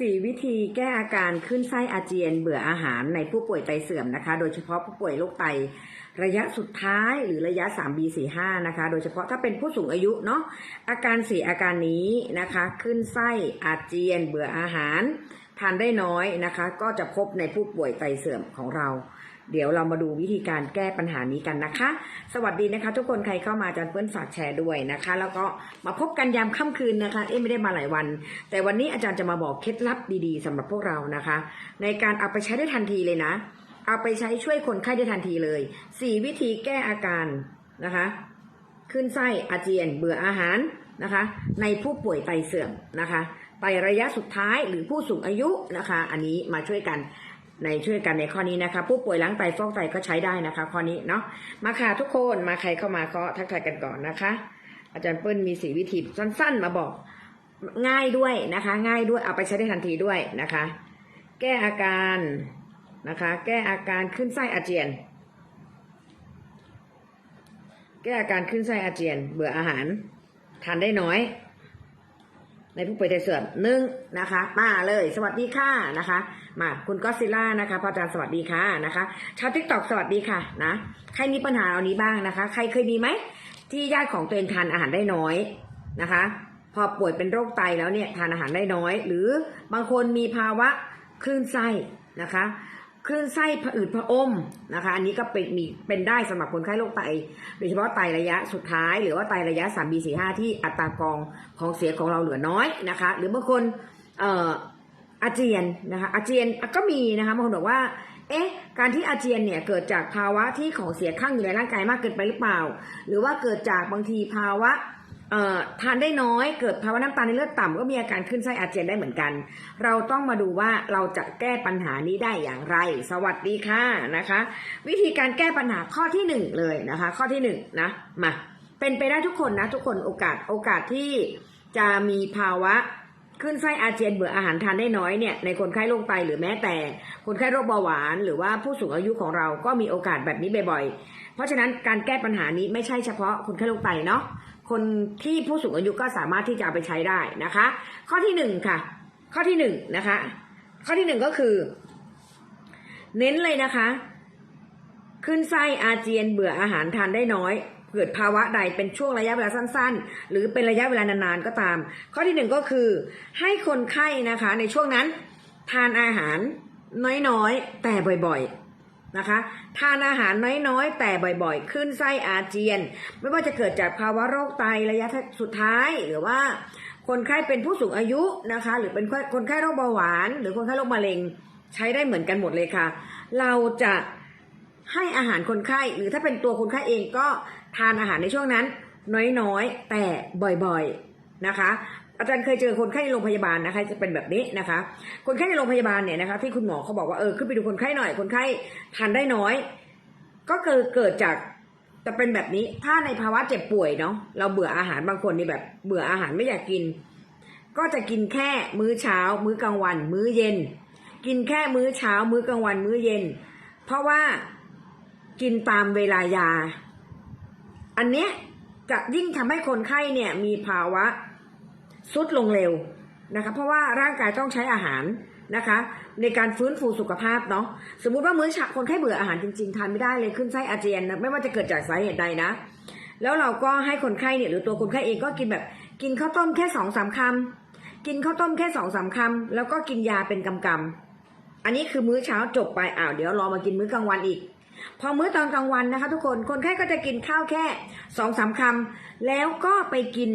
สี่วิธีแก้อาการขึ้นไส้อาเจียนเบื่ออาหารในผู้ป่วยไตเสื่อมนะคะ โดยเฉพาะผู้ป่วยโรคไตระยะสุดท้ายหรือระยะ 3B45 นะคะ โดยเฉพาะถ้าเป็นผู้สูงอายุเนาะอาการสี่อาการนี้นะคะ ขึ้นไส้อาเจียนเบื่ออาหาร ทานได้น้อยนะคะ ก็จะพบในผู้ป่วยไตเสื่อมของเรา เดี๋ยวเรามาดูวิธีการแก้ปัญหานี้กันนะคะ สวัสดีนะคะ ทุกคนใครเข้ามาอาจารย์เปิ้ลฝากแชร์ด้วยนะคะ แล้วก็มาพบกันยามค่ำคืนนะคะ เอ๊ไม่ได้มาหลายวัน แต่วันนี้อาจารย์จะมาบอกเคล็ดลับดีๆสำหรับพวกเรานะคะ ในการเอาไปใช้ได้ทันทีเลยนะ เอาไปใช้ช่วยคนไข้ได้ทันทีเลยสี่วิธีแก้อาการนะคะ ขึ้นไส้อาเจียน เบื่ออาหารนะคะ ในผู้ป่วยไตเสื่อมนะคะไตระยะสุดท้ายหรือผู้สูงอายุนะคะ อันนี้มาช่วยกัน ในช่วยกันในข้อนี้นะคะ ผู้ป่วยล้างไตฟอกไตก็ใช้ได้นะคะ ข้อนี้เนาะมาค่ะทุกคนมาใครเข้ามาก็ทักทายกันก่อนนะคะ อาจารย์เปิ้ลมีสีวิธีสั้น ๆ มาบอกง่ายด้วยนะคะ ง่ายด้วยเอาไปใช้ได้ทันทีด้วยนะคะ แก้อาการนะคะ แก้อาการขึ้นไส้อาเจียน แก้อาการขึ้นไส้อาเจียน เบื่ออาหารทานได้น้อย ในผู้ป่วยไตเสื่อมหนึ่งนะคะ มาเลย สวัสดีค่ะนะคะ มาคุณก็ซิลล่านะคะพระอาจารย์สวัสดีค่ะนะคะชาวทิกตอกสวัสดีค่ะนะใครมีปัญหาเหล่านี้บ้างนะคะ ใครเคยมีไหมที่ญาติของตัวเองทานอาหารได้น้อยนะคะ พอป่วยเป็นโรคไตแล้วเนี่ยทานอาหารได้น้อย หรือบางคนมีภาวะคลื่นไส้นะคะ คลื่นไส้ผะอืดผะอมนะคะ อันนี้ก็เป็นมีเป็นได้สำหรับคนไข้โรคไต โดยเฉพาะไตระยะสุดท้าย หรือว่าไตระยะ 3B45 ที่อัตรากองของเสียของเราเหลือน้อยนะคะ หรือบางคนเอ่ออาเจียนนะคะอาเจียนก็มีนะคะบางคนบอกว่า เอ๊ะ การที่อาเจียนเนี่ยเกิดจากภาวะที่ของเสียข้างอยู่ในร่างกายมากเกินไปหรือเปล่า หรือว่าเกิดจากบางทีภาวะ ทานได้น้อยเกิดภาวะน้ำตาลในเลือดต่ำก็มีอาการขึ้นไส้อาเจียนได้เหมือนกัน เราต้องมาดูว่าเราจะแก้ปัญหานี้ได้อย่างไร สวัสดีค่ะนะคะ วิธีการแก้ปัญหาข้อที่หนึ่งเลยนะคะ ข้อที่หนึ่งนะมาเป็นไปได้ทุกคนนะทุกคนโอกาสโอกาสที่จะมีภาวะขึ้นไส้อาเจียนเบื่ออาหารทานได้น้อยเนี่ยในคนไข้โรคไตหรือแม้แต่ คนไข้โรคเบาหวาน หรือว่าผู้สูงอายุของเราก็มีโอกาสแบบนี้บ่อยๆ เพราะฉะนั้นการแก้ปัญหานี้ไม่ใช่เฉพาะคนไข้โรคไตเนาะ คนที่ผู้สูงอายุก็สามารถที่จะไปใช้ได้นะคะ ข้อที่หนึ่งค่ะ ข้อที่หนึ่งนะคะ ข้อที่หนึ่งก็คือ เน้นเลยนะคะ ขึ้นไส้อาเจียนเบื่ออาหารทานได้น้อยเกิดภาวะใดเป็นช่วงระยะเวลาสั้น ๆ หรือเป็นระยะเวลานานๆก็ตาม ข้อที่หนึ่งก็คือ ให้คนไข้นะคะ ในช่วงนั้นทานอาหารน้อยๆ แต่บ่อยๆ นะคะ ทานอาหารน้อยๆ แต่บ่อยๆ ขึ้นไส้อาเจียน ไม่ว่าจะเกิดจากภาวะโรคไตระยะสุดท้าย หรือว่า คนไข้เป็นผู้สูงอายุนะคะ หรือเป็นคนไข้โรคเบาหวาน หรือคนไข้โรคมะเร็ง ใช้ได้เหมือนกันหมดเลยค่ะ เราจะให้อาหารคนไข้ หรือถ้าเป็นตัวคนไข้เองก็ทานอาหารในช่วงนั้น น้อยๆ แต่บ่อยๆ นะคะ อาจารย์เคยเจอคนไข้ในโรงพยาบาลนะคะ จะเป็นแบบนี้นะคะ คนไข้ในโรงพยาบาลเนี่ยนะคะ ที่คุณหมอเขาบอกว่าเออขึ้นไปดูคนไข้หน่อย คนไข้ทานได้น้อย ก็เกิดเกิดจากจะเป็นแบบนี้ถ้าในภาวะเจ็บป่วยเนาะเราเบื่ออาหารบางคนนี่แบบ เบื่ออาหารไม่อยากกิน ก็จะกินแค่มื้อเช้า มื้อกลางวัน มื้อเย็น กินแค่มื้อเช้า มื้อกลางวัน มื้อเย็น เพราะว่ากินตามเวลายา อันเนี้ยจะยิ่งทำให้คนไข้เนี่ยมีภาวะ สุดลงเร็วนะคะเพราะว่าร่างกายต้องใช้อาหารนะคะ ในการฟื้นฟูสุขภาพเนาะสมมุติว่ามื้อเช้าคนไข้เบื่ออาหารจริงๆทานไม่ได้เลยขึ้นไส้อาเจียนนะไม่ว่าจะเกิดจากสาเหตุใดนะ แล้วเราก็ให้คนไข้เนี่ยหรือตัวคนไข้เองก็กินแบบกินข้าวต้มแค่สองสามคำกินข้าวต้มแค่สองสามคำแล้วก็กินยาเป็นกำกำๆอันนี้คือมื้อเช้าจบไปอ้าวเดี๋ยวรอมากินมื้อกลางวันอีก พอมื้อตอนกลางวันนะคะ ทุกคนคนไข้ก็จะกินข้าวแค่สองสามคำแล้วก็ไปกิน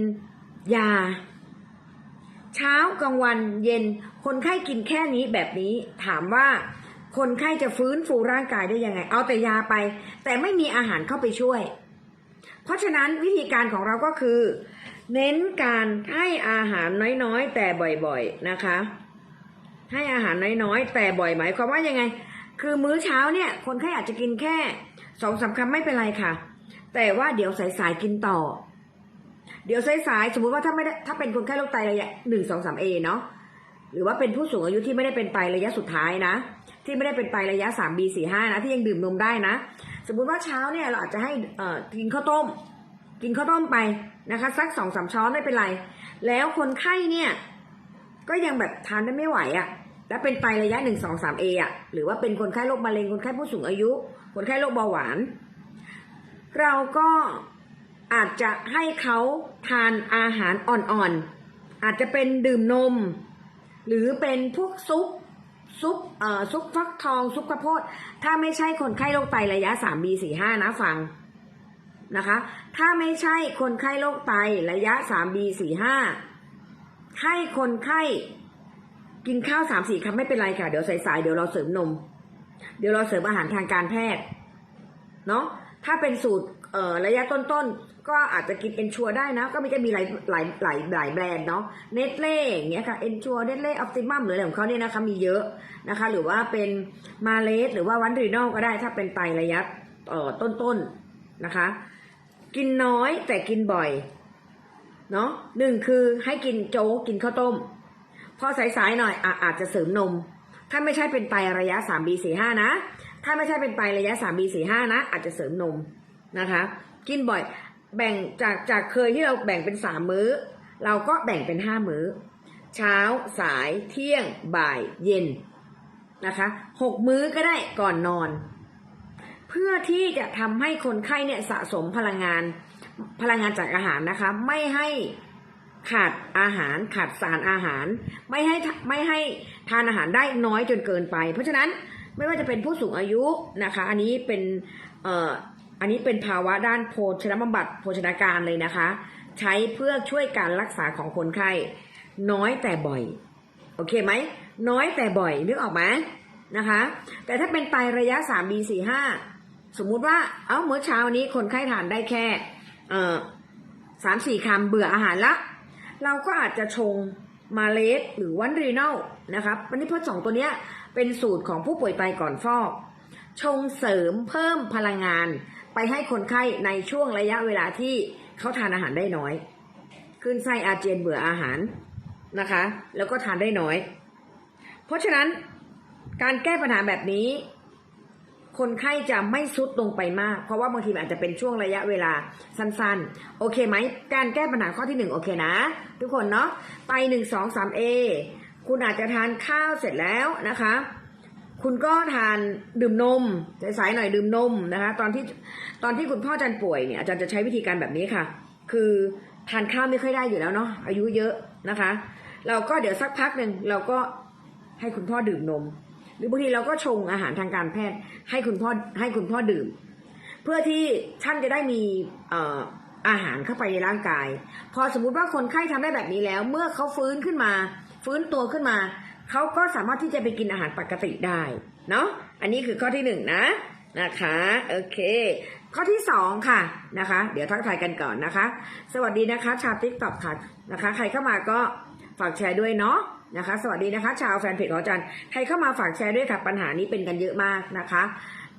ยา เช้ากลางวันเย็น คนไข้กินแค่นี้แบบนี้ ถามว่าคนไข้จะฟื้นฟูร่างกายได้ยังไง เอาแต่ยาไป แต่ไม่มีอาหารเข้าไปช่วย เพราะฉะนั้นวิธีการของเราก็คือ เน้นการให้อาหารน้อยๆ แต่บ่อยๆนะคะ ให้อาหารน้อยๆ แต่บ่อยหมายความว่ายังไง คือมื้อเช้าเนี่ย คนไข้อาจจะกินแค่สองสามคำไม่เป็นไรค่ะ แต่ว่าเดี๋ยวสายๆกินต่อ เดี๋ยวสายๆสมมุติว่าถ้าไม่ได้ถ้าเป็นคนไข้โรคไตระยะหนึ่งสองสามเอเนาะหรือว่าเป็นผู้สูงอายุที่ไม่ได้เป็นไตระยะสุดท้ายนะ ที่ไม่ได้เป็นไตระยะสามบีสี่ห้านะที่ยังดื่มนมได้นะ สมมุติว่าเช้าเนี่ยเราอาจจะให้เอ่อกินข้าวต้ม กินข้าวต้มไปนะคะสักสองสามช้อนไม่เป็นไร แล้วคนไข้เนี่ยก็ยังแบบทานได้ไม่ไหวอะ่ะแล้วเป็นไตระยะหนึ่งสองสามเออะหรือว่าเป็นคนไข้โรคมะเร็งคนไข้ผู้สูงอายุ คนไข้โรคเบาหวาน เราก็ อาจจะให้เขาทานอาหารอ่อนๆ อาจจะเป็นดื่มนม หรือเป็นพวกซุปซุปเอ่อซุปฟักทอง ซุปข้าวโพดถ้าไม่ใช่คนไข้โรคไตระยะ 3B 4 5 นะฟังนะคะ ถ้าไม่ใช่คนไข้โรคไตระยะ 3B 4 5 ให้คนไข้กินข้าว3 4คำไม่เป็นไรค่ะ เดี๋ยวสายๆเดี๋ยวเราเสริมนม เดี๋ยวเราเสริมอาหารทางการแพทย์เนาะถ้าเป็นสูตร ระยะต้นๆ ก็อาจจะกินเอนชัวได้นะ ก็มีจะมีหลายหลายหลายหลายแบรนด์เนาะเนตเล่อย่างเงี้ยค่ะเอนชัวเนตเล่ออ t ติมัมหรืออะไรของเขาเนี่ยนะคะมีเยอะนะคะ หรือว่าเป็นมาเลสหรือว่าวันรีนอลก็ได้ถ้าเป็นไตระยะเอ่อต้นๆนะคะ กินน้อยแต่กินบ่อยเนาะหนึ่งคือให้กินโจ๊กกินข้าวต้ม พอสายๆหน่อยออาจจะเสริมนม ถ้าไม่ใช่เป็นไตระยะ 3B 4 5 นะ ถ้าไม่ใช่เป็นไตระยะ 3B 4 5 นะ อาจจะเสริมนม นะคะ กินบ่อยแบ่งจากจากเคยที่เราแบ่งเป็น3มื้อ เราก็แบ่งเป็น5มื้อ เช้าสายเที่ยงบ่ายเย็นนะคะหกมื้อก็ได้ก่อนนอน เพื่อที่จะทำให้คนไข้เนี่ยสะสมพลังงานพลังงานจากอาหารนะคะ ไม่ให้ขาดอาหารขาดสารอาหาร ไม่ให้ไม่ให้ทานอาหารได้น้อยจนเกินไป เพราะฉะนั้นไม่ว่าจะเป็นผู้สูงอายุนะคะ อันนี้เป็นเอ่อ อันนี้เป็นภาวะด้านโภชนบำบัดโภชนาการเลยนะคะ ใช้เพื่อช่วยการรักษาของคนไข้น้อยแต่บ่อย โอเคไหม น้อยแต่บ่อยนึกออกไหมนะคะ แต่ถ้าเป็นไตระยะ 3B 4 5 สมมุติว่า เอ้ามื้อเช้านี้คนไข้ทานได้แค่เอ่อสามสี่คำเบื่ออาหารละ เราก็อาจจะชงมาเลสหรือวันรีนอลนะครับวันนี้พราสองตัวเนี้ยเป็นสูตรของผู้ป่วยไตก่อนฟอก ชงเสริมเพิ่มพลังงาน ไปให้คนไข้ในช่วงระยะเวลาที่เขาทานอาหารได้น้อย ขึ้นไส้อาเจียนเบื่ออาหารนะคะ แล้วก็ทานได้น้อย เพราะฉะนั้นการแก้ปัญหาแบบนี้ คนไข้จะไม่ซุดลงไปมาก เพราะว่าบางทีอาจจะเป็นช่วงระยะเวลาสั้นๆ โอเคไหม การแก้ปัญหาข้อที่หนึ่งโอเคนะ ทุกคนเนาะไปหนึ่งสองสามเอคุณอาจจะทานข้าวเสร็จแล้วนะคะ คุณก็ทานดื่มนมสายๆหน่อยดื่มนมนะคะ ตอนที่ตอนที่คุณพ่ออาจารย์ป่วยเนี่ยอาจารย์จะใช้วิธีการแบบนี้ค่ะ คือทานข้าวไม่ค่อยได้อยู่แล้วเนาะอายุเยอะนะคะ เราก็เดี๋ยวสักพักหนึ่งเราก็ให้คุณพ่อดื่มนม หรือบางทีเราก็ชงอาหารทางการแพทย์ ให้คุณพ่อให้คุณพ่อดื่ม เพื่อที่ท่านจะได้มีเอ่อาหารเข้าไปในร่างกาย พอสมมุติว่าคนไข้ทำได้แบบนี้แล้ว เมื่อเขาฟื้นขึ้นมา ฟื้นตัวขึ้นมา เขาก็สามารถที่จะไปกินอาหารปกติได้เนาะอันนี้คือข้อที่หนึ่งนะนะคะโอเค ข้อที่สองค่ะนะคะ เดี๋ยวทักทายกันก่อนนะคะ สวัสดีนะคะ ชาวติ๊กต็อกค่ะนะคะ ใครเข้ามาก็ฝากแชร์ด้วยเนาะนะคะ สวัสดีนะคะ ชาวแฟนเพจของอาจารย์ใครเข้ามาฝากแชร์ด้วยค่ะปัญหานี้เป็นกันเยอะมากนะคะ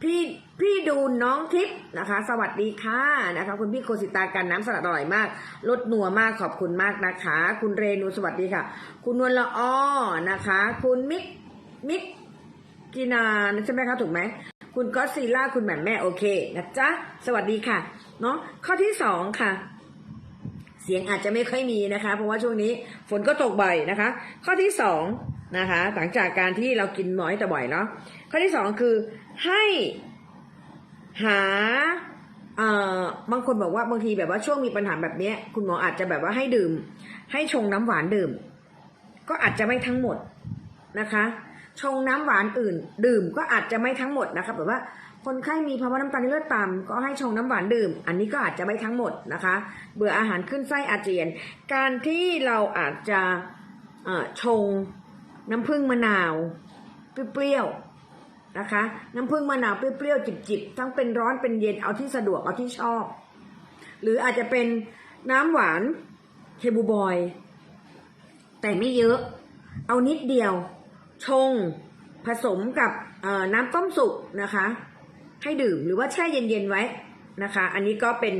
พี่พี่ดูน้องทิพย์นะคะ สวัสดีค่ะนะคะ คุณพี่โคสิตากันน้ำสลัดอร่อยมากรสนัวมากขอบคุณมากนะคะ คุณเรนูสวัสดีค่ะ คุณนวลละอ้อนะคะ คุณมิกมิกกินานใช่ไหมคะถูกไหมคุณก็ซีล่าคุณแหม่มแม่โอเคนะจ๊ะสวัสดีค่ะเนาะข้อที่สองค่ะ เสียงอาจจะไม่ค่อยมีนะคะ เพราะว่าช่วงนี้ฝนก็ตกบ่อยนะคะ ข้อที่สอง นะคะ หลังจากการที่เรากินน้อยแต่บ่อยเนาะข้อที่สองคือให้หาเอ่อบางคนบอกว่าบางทีแบบว่าช่วงมีปัญหาแบบเนี้ย คุณหมออาจจะแบบว่าให้ดื่ม ให้ชงน้ำหวานดื่ม ก็อาจจะไม่ทั้งหมดนะคะ ชงน้ำหวานอื่น ดื่มก็อาจจะไม่ทั้งหมดนะคะแบบว่าคนไข้มีภาวะน้ำตาลในเลือดต่ำก็ให้ชงน้ำหวานดื่ม อันนี้ก็อาจจะไม่ทั้งหมดนะคะ เบื่ออาหารขึ้นไส้อาเจียน การที่เราอาจจะชง น้ำผึ้งมะนาวเปรี้ยวๆนะคะ น้ำผึ้งมะนาวเปรี้ยวๆจิบๆทั้งเป็นร้อนเป็นเย็นเอาที่สะดวกเอาที่ชอบ หรืออาจจะเป็นน้ำหวานเคบูบอย แต่ไม่เยอะ เอานิดเดียว ชงผสมกับน้ำต้มสุกนะคะ ให้ดื่มหรือว่าแช่เย็นๆไว้นะคะ อันนี้ก็เป็น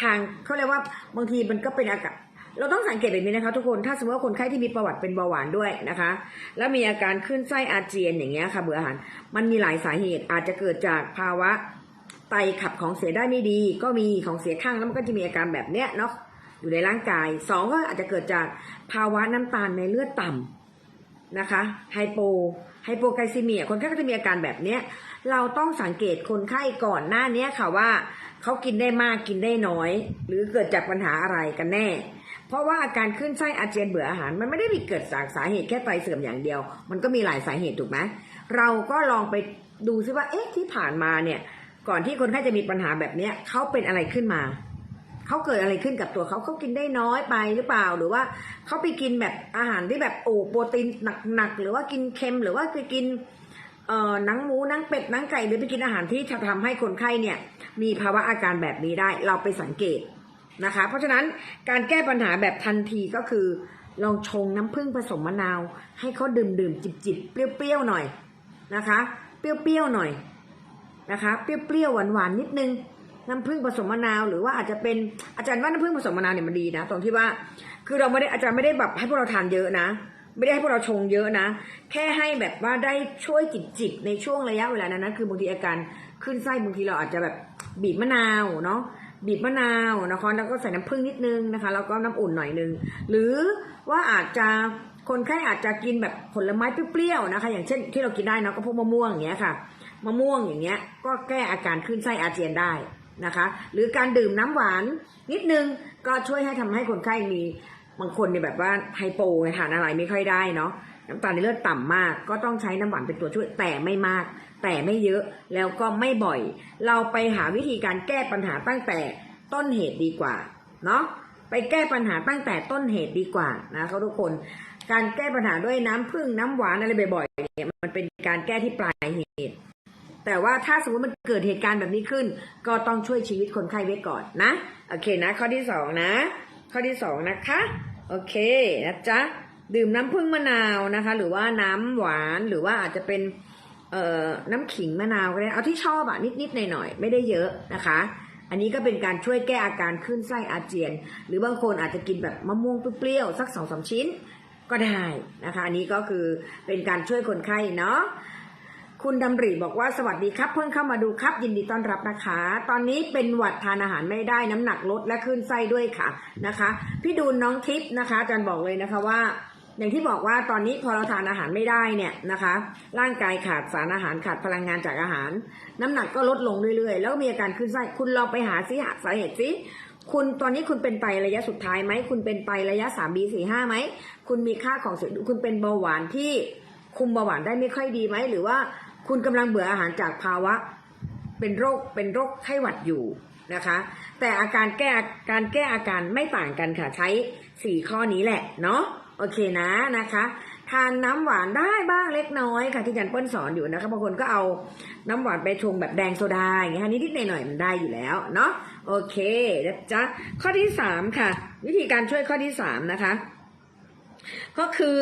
ทางเขาเรียกว่าบางทีมันก็เป็นอากาศ เราต้องสังเกตแบบนี้นะคะทุกคนถ้าสมมติว่าคนไข้ที่มีประวัติเป็นเบาหวานด้วยนะคะ แล้วมีอาการขึ้นไส้อาเจียนอย่างเงี้ยค่ะเบื่ออาหาร มันมีหลายสาเหตุอาจจะเกิดจากภาวะไตขับของเสียได้ไม่ดี ก็มีของเสียข้างแล้วมันก็จะมีอาการแบบเนี้ยเนาะอยู่ในร่างกายสองก็อาจจะเกิดจากภาวะน้ำตาลในเลือดต่นะคะไฮโปไฮโปไกลซีเมียคนไข้ก็จะมีอาการแบบเนี้ยเราต้องสังเกตคนไข้ก่อนหน้าเนี้ยค่ะว่าเขากินได้มากกินได้น้อย หรือเกิดจากปัญหาอะไรกันแน่ เพราะว่าอาการขึ้นไส้อาเจียนเบื่ออาหาร มันไม่ได้มีเกิดจากสาเหตุแค่ไตเสื่อมอย่างเดียว มันก็มีหลายสาเหตุถูกไหมเราก็ลองไปดูซิว่าเอ๊ะที่ผ่านมาเนี่ย ก่อนที่คนไข้จะมีปัญหาแบบเนี้ยเขาเป็นอะไรขึ้นมาเขาเกิดอะไรขึ้นกับตัวเขาเขากินได้น้อยไปหรือเปล่าหรือว่าเขาไปกินแบบอาหารที่แบบโอ้โปรตีนหนักๆหรือว่ากินเค็มหรือว่าไปกินเอ่อหนังหมูนังเป็ดนังไก่หรือไปกินอาหารที่จะทำให้คนไข้เนี่ย มีภาวะอาการแบบนี้ได้ เราไปสังเกต นะคะ เพราะฉะนั้นการแก้ปัญหาแบบทันทีก็คือ ลองชงน้ำผึ้งผสมมะนาว ให้เขาดื่มดื่มจิบจิบเปรี้ยวๆหน่อยนะคะ เปรี้ยวๆหน่อยนะคะ เปรี้ยวๆหวานๆนิดนึงน้ำผึ้งผสมมะนาวหรือว่าอาจจะเป็นอาจารย์ว่าน้ำผึ้งผสมมะนาวเนี่ยมันดีนะตรงที่ว่า คือเราไม่ได้อาจารย์ไม่ได้แบบให้พวกเราทานเยอะนะ ไม่ได้ให้พวกเราชงเยอะนะ แค่ให้แบบว่าได้ช่วยจิบๆในช่วงระยะเวลานั้นนะคือบางทีอาการขึ้นไส้บางทีเราอาจจะแบบบีบมะนาวเนาะ บีบมะนาวนะคะแล้วก็ใส่น้ำผึ้งนิดนึงนะคะแล้วก็น้ำอุ่นหน่อยนึง หรือว่าอาจจะคนไข้อาจจะกินแบบผลไม้เปรี้ยวๆนะคะ อย่างเช่นที่เรากินได้นะก็พวกมะม่วงอย่างเงี้ยค่ะมะม่วงอย่างเงี้ย ก็แก้อาการขึ้นไส้อาเจียนได้นะคะ หรือการดื่มน้ำหวานนิดนึงก็ช่วยให้ทำให้คนไข้มีบางคนเนี่ยแบบว่าไฮโปทานอะไรไม่ค่อยได้เนาะ น้ำตาลในเลือดต่ำมาก ก็ต้องใช้น้ำหวานเป็นตัวช่วยแต่ไม่มาก แต่ไม่เยอะแล้วก็ไม่บ่อย เราไปหาวิธีการแก้ปัญหาตั้งแต่ต้นเหตุดีกว่าเนาะไปแก้ปัญหาตั้งแต่ต้นเหตุดีกว่านะคะทุกคน การแก้ปัญหาด้วยน้ำผึ้งน้ำหวานอะไรบ่อยๆเนี่ยมันเป็นการแก้ที่ปลายเหตุ แต่ว่าถ้าสมมติมันเกิดเหตุการณ์แบบนี้ขึ้น ก็ต้องช่วยชีวิตคนไข้ไว้ก่อนนะโอเคนะ ข้อที่สองนะ ข้อที่สองนะคะ โอเคนะจ๊ะ ดื่มน้ำผึ้งมะนาวนะคะ หรือว่าน้ำหวานหรือว่าอาจจะเป็นเอ่อน้ำขิงมะนาวก็ได้เอาที่ชอบอะนิดๆหน่อยๆไม่ได้เยอะนะคะ อันนี้ก็เป็นการช่วยแก้อาการขึ้นไส้อาเจียน หรือบางคนอาจจะกินแบบมะม่วงเปรี้ยวๆสักสองสามชิ้นก็ได้นะคะ อันนี้ก็คือเป็นการช่วยคนไข้เนาะคุณดำริบอกว่าสวัสดีครับ เพิ่งเข้ามาดูครับยินดีต้อนรับนะคะ ตอนนี้เป็นหวัดทานอาหารไม่ได้น้ำหนักลดและขึ้นไส้ด้วยค่ะนะคะ พี่ดูนน้องทิพย์นะคะอาจารย์บอกเลยนะคะว่า อย่างที่บอกว่าตอนนี้พอเราทานอาหารไม่ได้เนี่ยนะคะ ร่างกายขาดสารอาหารขาดพลังงานจากอาหาร น้ำหนักก็ลดลงเรื่อยๆ แล้วมีอาการขึ้นไส้คุณลองไปหาซิหาสาเหตุซิคุณตอนนี้คุณเป็นไตระยะสุดท้ายไหมคุณเป็นไตระยะ3 B 4 5ไหมคุณมีค่าของสียคุณเป็นเบาหวานที่คุมเบาหวานได้ไม่ค่อยดีไหมหรือว่าคุณกำลังเบื่ออาหารจากภาวะ เป็นโรคเป็นโรคไข้หวัดอยู่นะคะ แต่อาการแก้การแก้อาการไม่ต่างกันค่ะใช้สี่ข้อนี้แหละเนาะ โอเคนะนะคะ ทานน้ำหวานได้บ้างเล็กน้อยค่ะที่อาจันเปิ้ลสอนอยู่นะคะบางคนก็เอาน้ำหวานไปชงแบบแดงโซดาอย่างเงี้ยนิดๆหน่อยๆมันได้อยู่แล้วเนาะโอเคนะจ๊ะข้อที่สามค่ะ วิธีการช่วยข้อที่สามนะคะ ก็คือ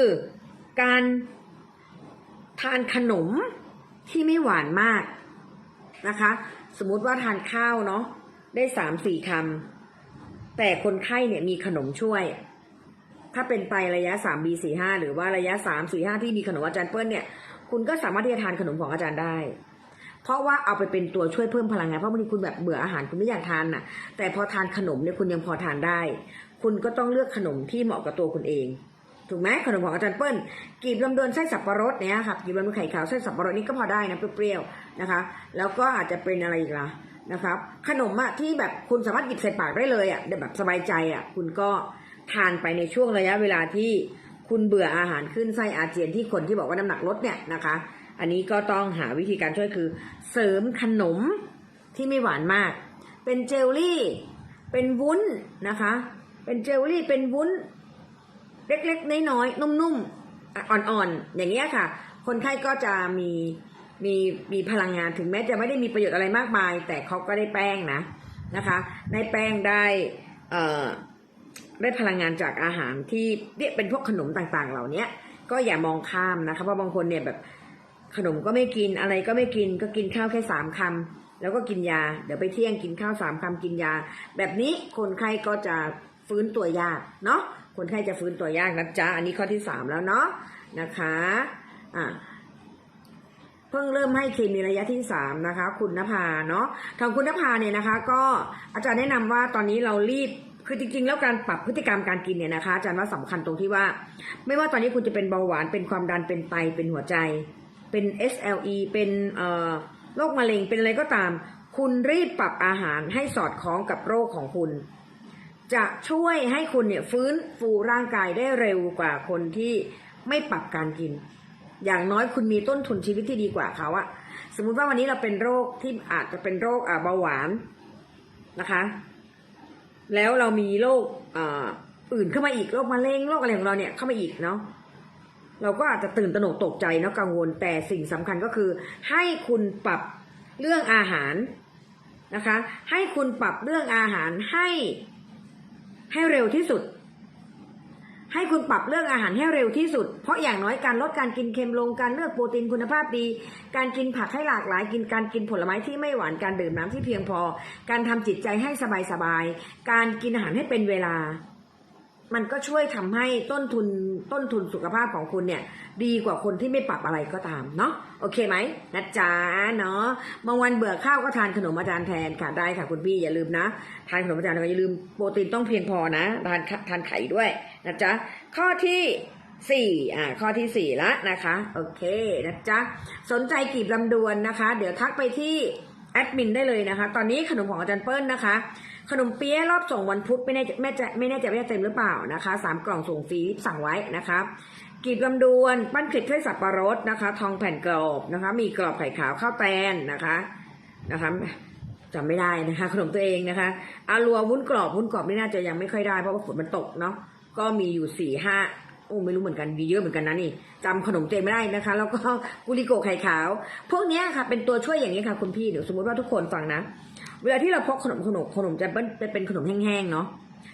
การทานขนมที่ไม่หวานมากนะคะ สมมุติว่าทานข้าวเนาะได้สามสี่คำแต่คนไข้เนี่ยมีขนมช่วย ถ้าเป็นไตระยะสามบีสี่ห้าหรือว่าระยะสามสี่ห้าที่มีขนมอาจารย์เปิ้ลเนี่ย คุณก็สามารถที่จะทานขนมของอาจารย์ได้ เพราะว่าเอาไปเป็นตัวช่วยเพิ่มพลังงาน เพราะบางทีคุณแบบเบื่ออาหารคุณไม่อยากทานน่ะ แต่พอทานขนมเนี่ยคุณยังพอทานได้ คุณก็ต้องเลือกขนมที่เหมาะกับตัวคุณเอง ถูกไหมขนมของอาจารย์เปิ้ลกีบลำดวนไส้สับปะรดเนี่ยค่ะกีบลำดวนไข่ขาวไส้สับปะรดนี่ก็พอได้นะเปรี้ยวๆนะคะ แล้วก็อาจจะเป็นอะไรอีกล่ะนะครับ ขนมอะที่แบบคุณสามารถหยิบใส่ปากได้เลยอะแบบสบายใจอะคุณก็ ทานไปในช่วงระยะเวลาที่คุณเบื่ออาหารขึ้นไส้อาเจียนที่คนที่บอกว่าน้ำหนักลดเนี่ยนะคะ อันนี้ก็ต้องหาวิธีการช่วยคือ เสริมขนมที่ไม่หวานมาก เป็นเจลลี่ เป็นวุ้นนะคะ เป็นเจลลี่เป็นวุ้น เล็กๆน้อยๆนุ่มๆอ่อนๆอย่างเงี้ยค่ะ คนไข้ก็จะมีมีมีพลังงานถึงแม้จะไม่ได้มีประโยชน์อะไรมากมาย แต่เขาก็ได้แป้งนะนะคะได้แป้งได้เอ่อ ได้พลังงานจากอาหารที่เนี่ยเป็นพวกขนมต่างๆ เหล่านี้ก็อย่ามองข้ามนะคะเพราะบางคนเนี่ยแบบขนมก็ไม่กินอะไรก็ไม่กินก็กินข้าวแค่สามคำแล้วก็กินยา เดี๋ยวไปเที่ยงกินข้าวสามคำกินยา แบบนี้คนไข้ก็จะฟื้นตัวยากเนาะคนไข้จะฟื้นตัวยากนะจ๊ะอันนี้ข้อที่สามแล้วเนาะนะคะอะเพิ่งเริ่มให้เคมีระยะที่สามนะคะ คุณนภาเนาะทางคุณนภาเนี่ยนะคะ ก็อาจารย์แนะนำว่าตอนนี้เรารีบ คือจริงๆ แล้วการปรับพฤติกรรมการกินเนี่ยนะคะอาจารย์ว่าสำคัญตรงที่ว่า ไม่ว่าตอนนี้คุณจะเป็นเบาหวานเป็นความดันเป็นไตเป็นหัวใจ เป็น SLE เป็นเอ่อโรคมะเร็งเป็นอะไรก็ตาม คุณรีบปรับอาหารให้สอดคล้องกับโรคของคุณ จะช่วยให้คุณเนี่ยฟื้นฟูร่างกายได้เร็วกว่าคนที่ไม่ปรับการกิน อย่างน้อยคุณมีต้นทุนชีวิตที่ดีกว่าเขาอะสมมุติว่าวันนี้เราเป็นโรคที่อาจจะเป็นโรคเบาหวานนะคะ แล้วเรามีโรคอ่าอื่นเข้ามาอีกโรคมะเร็งโรคอะไรของเราเนี่ยเข้ามาอีกเนาะเราก็อาจจะตื่นตระหนกตกใจเนาะกังวล แต่สิ่งสำคัญก็คือ ให้คุณปรับเรื่องอาหารนะคะ ให้คุณปรับเรื่องอาหารให้ให้เร็วที่สุด ให้คุณปรับเรื่องอาหารให้เร็วที่สุด เพราะอย่างน้อยการลดการกินเค็มลง การเลือกโปรตีนคุณภาพดี การกินผักให้หลากหลาย กินการกินผลไม้ที่ไม่หวาน การดื่มน้ำที่เพียงพอ การทำจิตใจให้สบายๆ การกินอาหารให้เป็นเวลา มันก็ช่วยทำให้ต้นทุนต้นทุนสุขภาพของคุณเนี่ย ดีกว่าคนที่ไม่ปรับอะไรก็ตามเนาะโอเคไหมนะจ๊ะเนาะบางวันเบื่อข้าวก็ทานขนมอาจารย์แทนค่ะได้ค่ะคุณพี่อย่าลืมนะ ทานขนมอาจารย์อย่าลืมโปรตีนต้องเพียงพอนะทานทานไข่ด้วยนะจ๊ะข้อที่สี่อ่า ข้อที่สี่ละนะคะ โอเคนะจ๊ะ สนใจกีบลำดวนนะคะ เดี๋ยวทักไปที่แอดมินได้เลยนะคะ ตอนนี้ขนมของอาจารย์เปิ้ลนะคะ ขนมเปี๊ยะรอบส่งวันพุธไม่แน่ใจแม่จะไม่แน่ใจว่าจะเต็มหรือเปล่านะคะสามกล่องส่งฟรีสั่งไว้นะคะกีบลำดวน ปั้นเกล็ดถ้วยสับปะรดนะคะ ทองแผ่นกรอบนะคะ มีกรอบไข่ขาวข้าวแตนนะคะนะคะจำไม่ได้นะคะ ขนมตัวเองนะคะอารัววุ้นกรอบวุ้นกรอบนี่น่าจะยังไม่ค่อยได้เพราะว่าฝนมันตกเนาะก็มีอยู่สี่ห้าโอ้ไม่รู้เหมือนกันมีเยอะเหมือนกันนะนี่จำขนมเองไม่ได้นะคะ แล้วก็กุลิโกะไข่ขาว พวกนี้ค่ะเป็นตัวช่วยอย่างนี้ค่ะคุณพี่เดี๋ยวสมมติว่าทุกคนฟังนะ เวลาที่เราพกขนมขนมขนมจะเป็นเป็นขนมแห้งๆเนาะ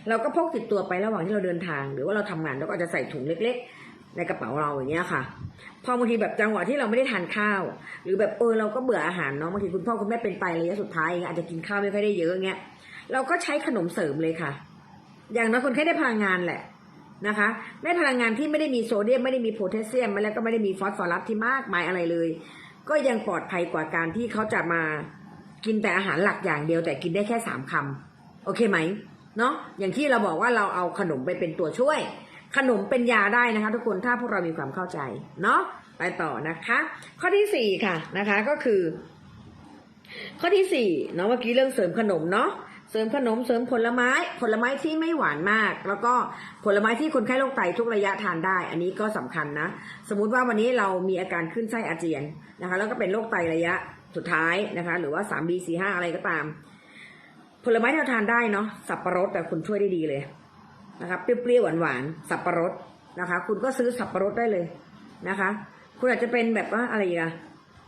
เราก็พกติดตัวไประหว่างที่เราเดินทาง หรือว่าเราทำงานเราก็อาจจะใส่ถุงเล็ก ๆ ในกระเป๋าเราอย่างเงี้ยค่ะ พอบางทีแบบจังหวะที่เราไม่ได้ทานข้าว หรือแบบเออเราก็เบื่ออาหารเนาะบางทีคุณพ่อคุณแม่เป็นไประยะสุดท้ายอางเงี้ยอาจจะกินข้าวไม่ค่อยได้เยอะเงี้ยเราก็ใช้ขนมเสริมเลยค่ะ อย่างน้อยคนแค่ได้พลังงานแหละนะคะได้พลังงานที่ไม่ได้มีโซเดียมไม่ได้มีโพแทสเซียมแล้วก็ไม่ได้มีฟอสฟอรัสที่มากมายอะไรเลย ก็ยังปลอดภัยกว่าการที่เขาจะมา กินแต่อาหารหลักอย่างเดียวแต่กินได้แค่สามคำโอเคไหมเนาะอย่างที่เราบอกว่าเราเอาขนมไปเป็นตัวช่วย ขนมเป็นยาได้นะคะ ทุกคนถ้าพวกเรามีความเข้าใจเนาะไปต่อนะคะ ข้อที่สี่ค่ะนะคะก็คือ ข้อที่สี่เนาะเมื่อกี้เรื่องเสริมขนมเนาะเสริมขนมเสริมผลไม้ผลไม้ที่ไม่หวานมาก แล้วก็ผลไม้ที่คนไข้โรคไตทุกระยะทานได้ อันนี้ก็สำคัญนะ สมมุติว่าวันนี้เรามีอาการขึ้นไส้อาเจียนนะคะ แล้วก็เป็นโรคไตระยะ สุดท้ายนะคะ หรือว่า 3B 4 5อะไรก็ตาม ผลไม้ที่เราทานได้เนาะสับปะรดแต่คุณช่วยได้ดีเลยนะคะเปรี้ยวๆหวานๆสับปะรดนะคะ คุณก็ซื้อสับปะรดได้เลยนะคะ คุณอาจจะเป็นแบบว่าอะไรอะ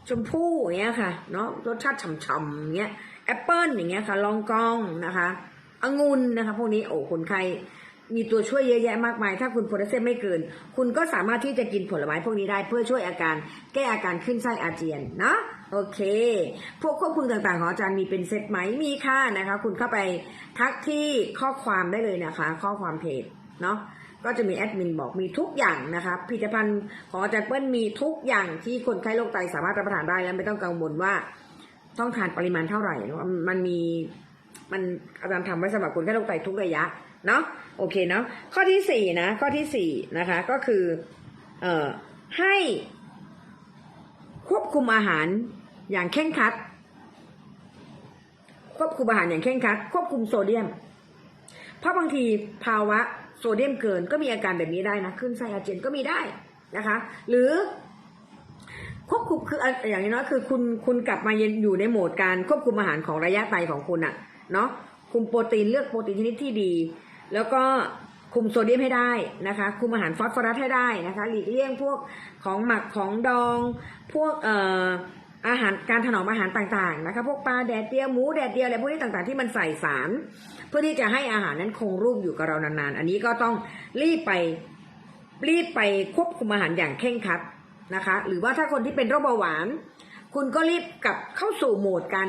ชมพู่อย่างเงี้ยค่ะเนาะรสชาติฉ่ำๆอย่างเงี้ยแอปเปิลอย่างเงี้ยค่ะลองกองนะคะองุ่นนะคะ พวกนี้โอ้คนไข้ มีตัวช่วยเยอะแยะมากมาย ถ้าคุณโพแทสเซียมไม่เกิน คุณก็สามารถที่จะกินผลไม้พวกนี้ได้เพื่อช่วยอาการ แก้อาการขึ้นไส้อาเจียนนะโอเค พวกควบคุมต่างๆของอาจารย์มีเป็นเซตไหมมีค่ะนะคะ คุณเข้าไปทักที่ข้อความได้เลยนะคะ ข้อความเพจเนาะก็จะมีแอดมินบอกมีทุกอย่างนะคะผลิตภัณฑ์ของอาจารย์เปิ้ลมีทุกอย่างที่คนไข้โรคไตสามารถรับประทานได้และไม่ต้องกังวลว่า ต้องทานปริมาณเท่าไหร่เนอะมันมีมันอาจารย์ทำไว้สำหรับคนไข้โรคไตทุกระยะเนาะ โอเคเนาะข้อที่สี่นะข้อที่สี่นะคะก็คือเอ่อให้ควบคุมอาหารอย่างเคร่งครัด ควบคุมอาหารอย่างเคร่งครัด ควบคุมโซเดียม เพราะบางทีภาวะโซเดียมเกินก็มีอาการแบบนี้ได้นะขึ้นไส้อาเจียนก็มีได้นะคะ หรือควบคุมคืออย่างนี้เนาะคือคุณคุณกลับมาเย็นอยู่ในโหมดการควบคุมอาหารของระยะไตของคุณอะเนาะคุมโปรตีนเลือกโปรตีนชนิดที่ดี แล้วก็คุมโซเดียมให้ได้นะคะ คุมอาหารฟอสฟอรัสให้ได้นะคะ หลีกเลี่ยงพวกของหมักของดอง พวกเอ่ออาหารการถนอมอาหารต่างๆนะคะ พวกปลาแดดเดียวหมูแดดเดียวอะไรพวกนี้ต่างๆที่มันใส่สาร เพื่อที่จะให้อาหารนั้นคงรูปอยู่กับเรานานๆ อันนี้ก็ต้องรีบไปรีบไปควบคุมอาหารอย่างเคร่งครัดนะคะ หรือว่าถ้าคนที่เป็นโรคเบาหวาน คุณก็รีบกลับเข้าสู่โหมดการ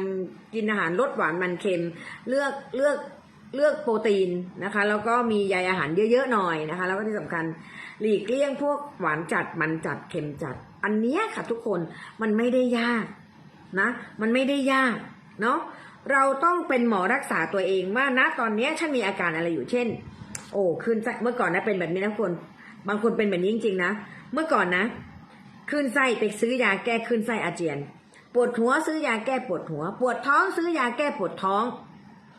กินอาหารลดหวานมันเค็ม เลือกเลือก เลือกโปรตีนนะคะ แล้วก็มีใยอาหารเยอะๆหน่อยนะคะ แล้วก็ที่สำคัญหลีกเลี่ยงพวกหวานจัดมันจัดเค็มจัด อันเนี้ยค่ะทุกคนมันไม่ได้ยากนะ มันไม่ได้ยากเนาะเราต้องเป็นหมอรักษาตัวเองว่าณตอนนี้ฉันมีอาการอะไรอยู่เช่น โอ้คืนเมื่อก่อนนะเป็นแบบนี้นะคนบางคนเป็นแบบนี้จริงๆนะเมื่อก่อนนะคืนไส้ไปซื้อยาแก้คืนไส้อาเจียน ปวดหัวซื้อยาแก้ปวดหัว ปวดท้องซื้อยาแก้ปวดท้อง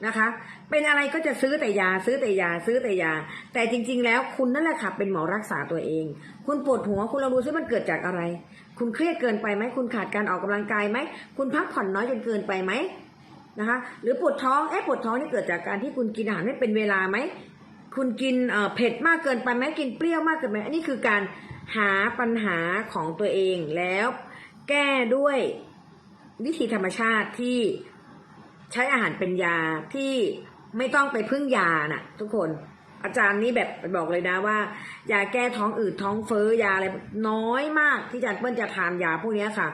นะคะ เป็นอะไรก็จะซื้อแต่ยาซื้อแต่ยาซื้อแต่ยา แต่จริง ๆ แล้วคุณนั่นแหละค่ะเป็นหมอรักษาตัวเอง คุณปวดหัวคุณลองดูซิมันเกิดจากอะไร คุณเครียดเกินไปไหมคุณขาดการออกกำลังกายไหมคุณพักผ่อนน้อยจนเกินไปไหมนะคะ หรือปวดท้องเอ๊ะปวดท้องนี่เกิดจากการที่คุณกินอาหารไม่เป็นเวลาไหมคุณกินเผ็ดมากเกินไปไหมกินเปรี้ยวมากเกินไปอันนี้คือการหาปัญหาของตัวเองแล้ว แก้ด้วยวิธีธรรมชาติที่ ใช้อาหารเป็นยาที่ไม่ต้องไปพึ่งยาน่ะ ทุกคนอาจารย์นี่แบบบอกเลยนะว่า ยาแก้ท้องอืดท้องเฟ้อยาอะไรน้อยมากที่อาจารย์เปิ้ลจะทานยาพวกนี้ค่ะ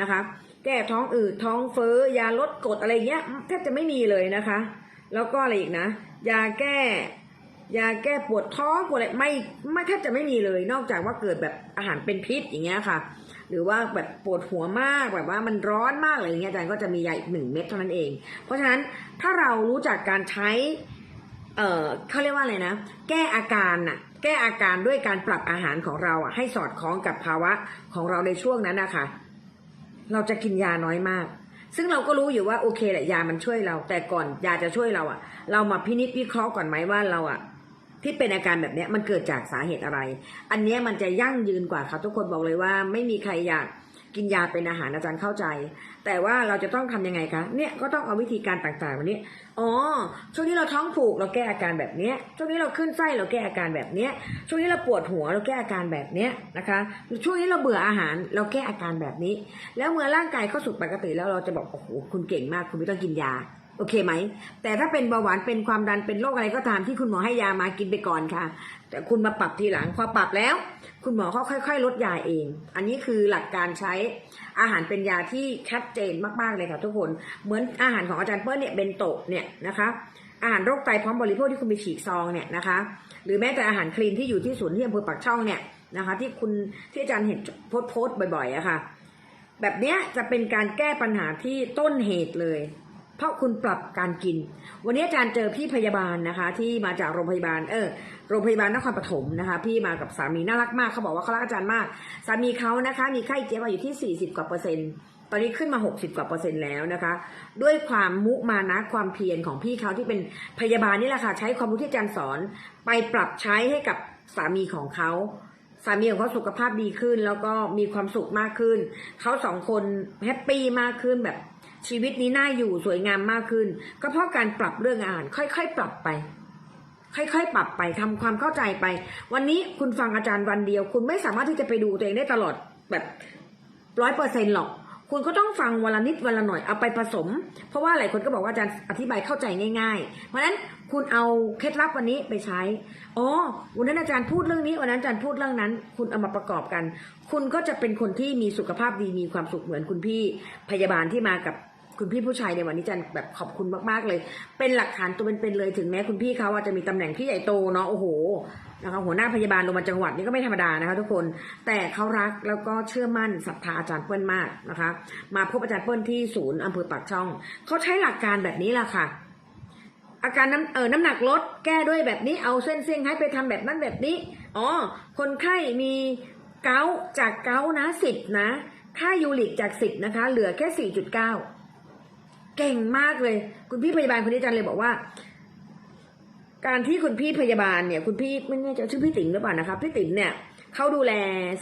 นะคะ แก้ท้องอืดท้องเฟ้อยาลดกรดอะไรเงี้ยแทบจะไม่มีเลยนะคะ แล้วก็อะไรอีกนะ ยาแก้ยาแก้ปวดท้องปวดอะไรไม่ไม่แทบจะไม่มีเลย นอกจากว่าเกิดแบบอาหารเป็นพิษอย่างเงี้ยค่ะ หรือว่าแบบปวดหัวมากแบบว่ามันร้อนมากอะไรอย่างเงี้ยอาจารย์ก็จะมียาอีกหนึ่งเม็ดเท่านั้นเอง เพราะฉะนั้นถ้าเรารู้จักการใช้ เอ่อเขาเรียกว่าอะไรนะ แก้อาการน่ะ แก้อาการด้วยการปรับอาหารของเราอะให้สอดคล้องกับภาวะของเราในช่วงนั้นนะคะ เราจะกินยาน้อยมากซึ่งเราก็รู้อยู่ว่าโอเคแหละยามันช่วยเรา แต่ก่อนยาจะช่วยเราอะเรามาพินิจพิเคราะห์ก่อนไหมว่าเราอะ ที่เป็นอาการแบบนี้มันเกิดจากสาเหตุอะไร อันนี้มันจะยั่งยืนกว่าค่ะทุกคนบอกเลยว่า ไม่มีใครอยากกินยาเป็นอาหารอาจารย์เข้าใจ แต่ว่าเราจะต้องทำยังไงคะเนี่ยก็ต้องเอาวิธีการต่างๆวันนี้อ๋อช่วงนี้เราท้องผูกเราแก้อาการแบบเนี้ยช่วงนี้เราขึ้นไส้เราแก้อาการแบบเนี้ยช่วงนี้เราปวดหัวเราแก้อาการแบบเนี้ยนะคะช่วงนี้เราเบื่ออาหารเราแก้อาการแบบนี้ แล้วเมื่อร่างกายเข้าสู่ปกติแล้วเราจะบอกโอ้โหคุณเก่งมากคุณไม่ต้องกินยา โอเคไหม แต่ถ้าเป็นเบาหวานเป็นความดันเป็นโรคอะไรก็ตามที่คุณหมอให้ยามากินไปก่อนค่ะ แต่คุณมาปรับทีหลังพอปรับแล้ว คุณหมอเขาค่อย ๆ ลดยาเอง อันนี้คือหลักการใช้อาหารเป็นยาที่ชัดเจนมากๆเลยค่ะทุกคนเหมือนอาหารของอาจารย์เปิ้ลเนี่ยเบนโตะเนี่ยนะคะอาหารโรคไตพร้อมบริโภคที่คุณไปฉีกซองเนี่ยนะคะ หรือแม้แต่อาหารคลีนที่อยู่ที่ศูนย์ที่อำเภอปากช่องเนี่ยนะคะ ที่คุณที่อาจารย์เห็นโพสต์โพสต์บ่อยๆอะค่ะ แบบเนี้ยจะเป็นการแก้ปัญหาที่ต้นเหตุเลย เพราะคุณปรับการกิน วันนี้อาจารย์เจอพี่พยาบาลนะคะ ที่มาจากโรงพยาบาลเออโรงพยาบาลนครปฐมนะคะ พี่มากับสามีน่ารักมากเขาบอกว่าเขารักอาจารย์มาก สามีเขานะคะ มีไข้เจี๊ยบอยู่ที่ 40 กว่าเปอร์เซ็นต์ตอนนี้ขึ้นมา 60 กว่าเปอร์เซ็นต์แล้วนะคะ ด้วยความมุมานะความเพียรของพี่เขาที่เป็นพยาบาลนี่แหละค่ะ ใช้ความรู้ที่อาจารย์สอน ไปปรับใช้ให้กับสามีของเขาสามีของเขาสุขภาพดีขึ้น แล้วก็มีความสุขมากขึ้น เขาสองคนแฮปปี้มากขึ้นแบบ ชีวิตนี้น่าอยู่สวยงามมากขึ้น ก็เพราะการปรับเรื่องอาหารค่อยๆ ปรับไป ค่อยๆ ปรับไปทำความเข้าใจไป วันนี้คุณฟังอาจารย์วันเดียว คุณไม่สามารถที่จะไปดูตัวเองได้ตลอดแบบร้อยเปอร์เซ็นหรอกคุณก็ต้องฟังวันละนิดวันละหน่อยเอาไปผสม เพราะว่าหลายคนก็บอกว่าอาจารย์อธิบายเข้าใจง่าย ๆ เพราะฉะนั้นคุณเอาเคล็ดลับวันนี้ไปใช้อ๋อวันนั้นอาจารย์พูดเรื่องนี้วันนั้นอาจารย์พูดเรื่องนั้น คุณเอามาประกอบกัน คุณก็จะเป็นคนที่มีสุขภาพดีมีความสุขเหมือนคุณพี่พยาบาลที่มากับ คุณพี่ผู้ชายในวันนี้จารย์แบบขอบคุณมากๆเลย เป็นหลักฐานตัวเป็นๆเลยถึงแม้คุณพี่เขาอาจจะมีตำแหน่งที่ใหญ่โตเนาะโอ้โหนะคะหัวหน้าพยาบาลโรงพยาบาลจังหวัดนี่ก็ไม่ธรรมดานะคะทุกคนแต่เขารักแล้วก็เชื่อมั่นศรัทธาอาจารย์เปิ้ลมากนะคะ มาพบอาจารย์เปิ้ลที่ศูนย์อำเภอปากช่องเขาใช้หลักการแบบนี้แหละค่ะ อาการน้ำเออน้ำหนักลดแก้ด้วยแบบนี้เอาเส้นเซี่ยงไฮ้ไปทำแบบนั้นแบบนี้อ๋อคนไข้มีเกาจากเกานะสิบนะค่ายูริกจากสิบนะคะ เหลือแค่สี่จุดเก้า เก่งมากเลย คุณพี่พยาบาลคนนี้อาจารย์เลยบอกว่า การที่คุณพี่พยาบาลเนี่ย คุณพี่ไม่แน่ใจชื่อพี่ติ๋มหรือเปล่านะคะพี่ติ๋มเนี่ยเขาดูแล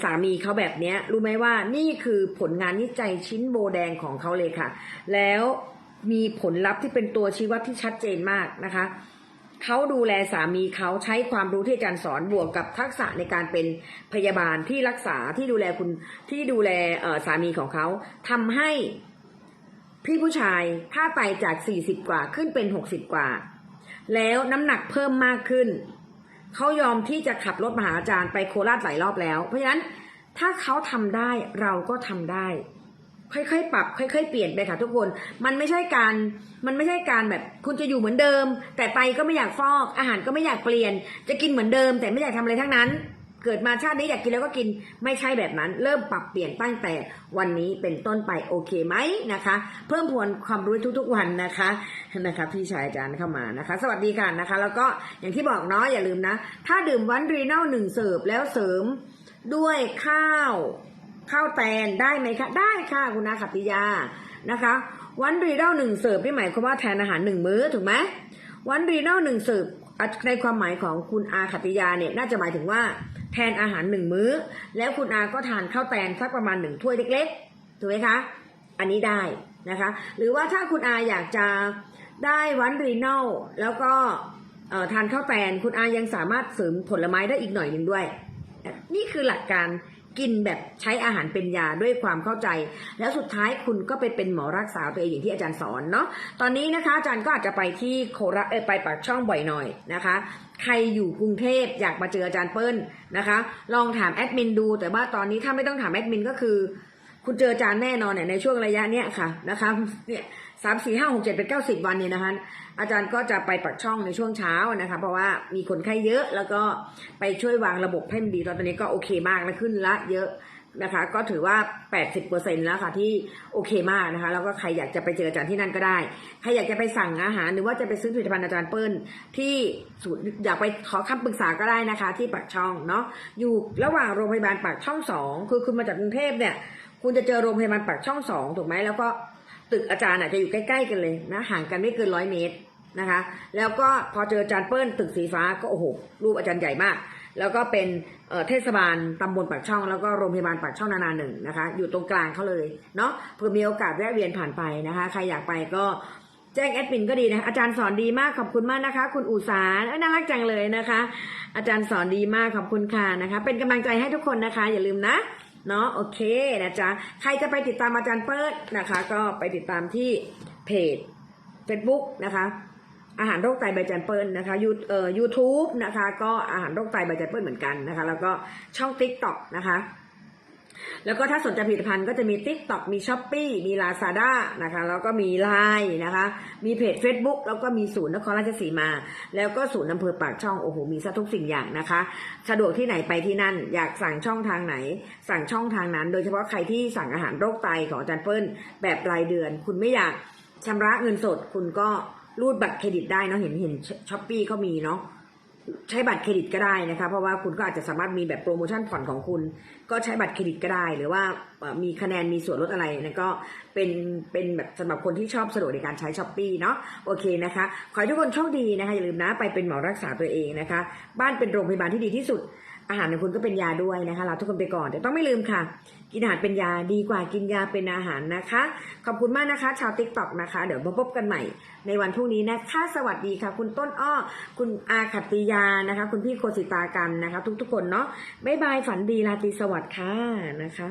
สามีเขาแบบเนี้ยรู้ไหมว่านี่คือผลงานวิจัยชิ้นโบแดงของเขาเลยค่ะ แล้วมีผลลัพธ์ที่เป็นตัวชี้วัดที่ชัดเจนมากนะคะเขาดูแลสามีเขาใช้ความรู้ที่อาจารย์สอนบวกกับทักษะในการเป็นพยาบาลที่รักษาที่ดูแลคุณที่ดูแลสามีของเขาทำให้ พี่ผู้ชายค่าไตจาก 40 กว่าขึ้นเป็น 60 กว่า แล้วน้ำหนักเพิ่มมากขึ้น เขายอมที่จะขับรถมหาอาจารย์ไปโคราชหลายรอบแล้ว เพราะฉะนั้นถ้าเขาทำได้เราก็ทำได้ ค่อยๆ ปรับ ค่อย ๆ เปลี่ยนไปค่ะทุกคน มันไม่ใช่การ มันไม่ใช่การแบบคุณจะอยู่เหมือนเดิม แต่ไตก็ไม่อยากฟอก อาหารก็ไม่อยากเปลี่ยน จะกินเหมือนเดิม แต่ไม่อยากทำอะไรทั้งนั้น เกิดมาชาตินี้อยากกินแล้วก็กินไม่ใช่แบบนั้น เริ่มปรับเปลี่ยนตั้งแต่วันนี้เป็นต้นไปโอเคไหมนะคะ เพิ่มพวนความรู้ทุกๆวันนะคะนะคะ พี่ชายอาจารย์เข้ามานะคะ สวัสดีค่ะนะคะ แล้วก็อย่างที่บอกเนาะอย่าลืมนะ ถ้าดื่มวันรีนลหนึ่งเสิร์ฟแล้วเสริมด้วยข้าวข้าวแตนได้ไหมคะ ได้ค่ะคุณอาขัติยานะคะวันรีดอลหนึ่งเสิร์ฟนี่หมายความว่าแทนอาหารหนึ่งมื้อถูกไหมวันรีดอลหนึ่งเสิร์ฟในความหมายของคุณอาขัตติยาเนี่ยน่าจะหมายถึงว่า แทนอาหารหนึ่งมื้อ แล้วคุณอาก็ทานข้าวแตนสักประมาณหนึ่งถ้วยเล็กๆถูกไหมคะ อันนี้ได้นะคะ หรือว่าถ้าคุณอาอยากจะได้วันรีนอลแล้วก็ทานข้าวแตนคุณอายังสามารถเสริมผลไม้ได้อีกหน่อยหนึ่งด้วย นี่คือหลักการกินแบบใช้อาหารเป็นยาด้วยความเข้าใจ แล้วสุดท้ายคุณก็ไปเป็นหมอรักษาตัวเองอย่างที่อาจารย์สอนเนาะตอนนี้นะคะอาจารย์ก็อาจจะไปที่โคราชไปปากช่องบ่อยหน่อยนะคะ ใครอยู่กรุงเทพอยากมาเจออาจารย์เปิ้ลนะคะ ลองถามแอดมินดูแต่ว่าตอนนี้ถ้าไม่ต้องถามแอดมินก็คือ คุณเจออาจารย์แน่นอนเนี่ยในช่วงระยะเนี้ยค่ะนะคะเนี่ยสามสี่ห้าหกเจ็ดเป็นเก้าสิบวันเนี่ยนะคะ อาจารย์ก็จะไปปักช่องในช่วงเช้านะคะ เพราะว่ามีคนไข้เยอะแล้วก็ไปช่วยวางระบบให้มันดีตอนนี้ก็โอเคมากแล้วขึ้นละเยอะ นะคะ ก็ถือว่า 80%แล้วค่ะที่โอเคมากนะคะ แล้วก็ใครอยากจะไปเจออาจารย์ที่นั่นก็ได้ ใครอยากจะไปสั่งอาหารหรือว่าจะไปซื้อผลิตภัณฑ์อาจารย์เปิ้ลที่ศูนย์อยากไปขอคำปรึกษาก็ได้นะคะ ที่ปากช่องเนาะอยู่ระหว่างโรงพยาบาลปากช่องสองคือคุณมาจากกรุงเทพเนี่ย คุณจะเจอโรงพยาบาลปากช่องสองถูกไหมแล้วก็ตึกอาจารย์อาจจะอยู่ใกล้ๆกันเลยนะห่างกันไม่เกินร้อยเมตรนะคะ แล้วก็พอเจออาจารย์เปิ้ลตึกสีฟ้าก็โอ้โหรูปอาจารย์ใหญ่มาก แล้วก็เป็นเทศบาลตำบลปากช่อง แล้วก็โรงพยาบาลปากช่องนานาหนึ่งนะคะ อยู่ตรงกลางเขาเลยเนาะเผื่อมีโอกาสแวะเวียนผ่านไปนะคะ ใครอยากไปก็แจ้งแอดมินก็ดีนะคะอาจารย์สอนดีมากขอบคุณมากนะคะ คุณอุสานเอ้ยน่ารักจังเลยนะคะ อาจารย์สอนดีมากขอบคุณค่ะนะคะ เป็นกำลังใจให้ทุกคนนะคะ อย่าลืมนะเนาะโอเคนะจ๊ะใครจะไปติดตามอาจารย์เปิดนะคะ ก็ไปติดตามที่เพจ Facebook นะคะ อาหารโรคไตใบจันเปิลนะคะยูเอ่อยูทูบนะคะ ก็อาหารโรคไตใบจันเปิลเหมือนกันนะคะ แล้วก็ช่อง Tik t o อกนะคะแล้วก็ถ้าสนใจผลิตภัณฑ์ก็จะมี Tik t o อกมี s h อ p e e มี Lazada นะคะแล้วก็มี Line นะคะ มีเพจ Facebook แล้วก็มีศูนย์นครราชสีมา แล้วก็ศูนย์อำเภอปากช่องโอ้โหมีซะทุกสิ่งอย่างนะคะ สะดวกที่ไหนไปที่นั่น อยากสั่งช่องทางไหน สั่งช่องทางนั้น โดยเฉพาะใครที่สั่งอาหารโรคไตของอาจารย์เปิ้ลแบบรายเดือน คุณไม่อยากชำระเงินสดคุณก็ รูดบัตรเครดิตได้เนาะเห็นเห็นช้อปปี้เขามีเนาะใช้บัตรเครดิตก็ได้นะคะ เพราะว่าคุณก็อาจจะสามารถมีแบบโปรโมชั่นผ่อนของคุณ ก็ใช้บัตรเครดิตก็ได้ หรือว่ามีคะแนนมีส่วนลดอะไรนั่นก็เป็นเป็นแบบสำหรับคนที่ชอบสะดวกในการใช้ช้อปปีเนาะโอเคนะคะ ขอให้ทุกคนโชคดีนะคะอย่าลืมนะไปเป็นหมอรักษาตัวเองนะคะ บ้านเป็นโรงพยาบาลที่ดีที่สุด อาหารของคุณก็เป็นยาด้วยนะคะเราทุกคนไปก่อนแต่ต้องไม่ลืมค่ะ กินอาหารเป็นยาดีกว่ากินยาเป็นอาหารนะคะ ขอบคุณมากนะคะ ชาวติ๊กต็อกนะคะ เดี๋ยวมาพบกันใหม่ในวันพรุ่งนี้นะคะ สวัสดีค่ะ คุณต้นอ้อ คุณอาขัตติยานะคะ คุณพี่โคสิตากันนะคะ ทุกๆคนเนาะบ๊ายบายฝันดีราตรีสวัสดิ์ค่ะนะคะ